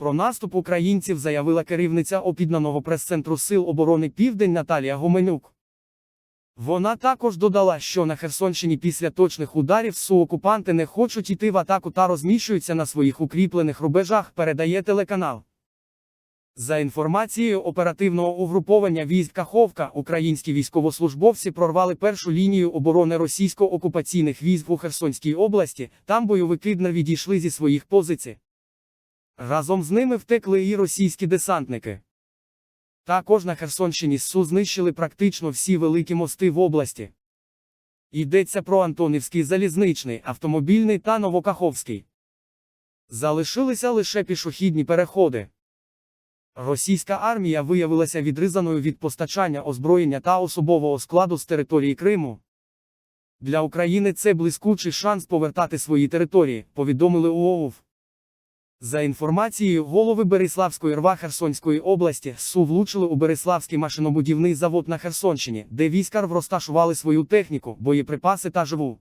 Про наступ українців заявила керівниця опіднаного прес-центру Сил оборони Південь Наталія Гоменюк. Вона також додала, що на Херсонщині після точних ударів СУ окупанти не хочуть іти в атаку та розміщуються на своїх укріплених рубежах, передає телеканал. За інформацією оперативного угруповання військ Каховка, українські військовослужбовці прорвали першу лінію оборони російсько-окупаційних військ у Херсонській області, там бойовики відійшли зі своїх позицій. Разом з ними втекли і російські десантники. Також на Херсонщині СУ знищили практично всі великі мости в області. Йдеться про Антонівський залізничний, автомобільний та Новокаховський. Залишилися лише пішохідні переходи. Російська армія виявилася відрізаною від постачання озброєння та особового складу з території Криму. Для України це блискучий шанс повертати свої території, повідомили у ОУВ. За інформацією голови Береславської РВА Херсонської області, СУ влучили у Береславський машинобудівний завод на Херсонщині, де війська розташували свою техніку, боєприпаси та живу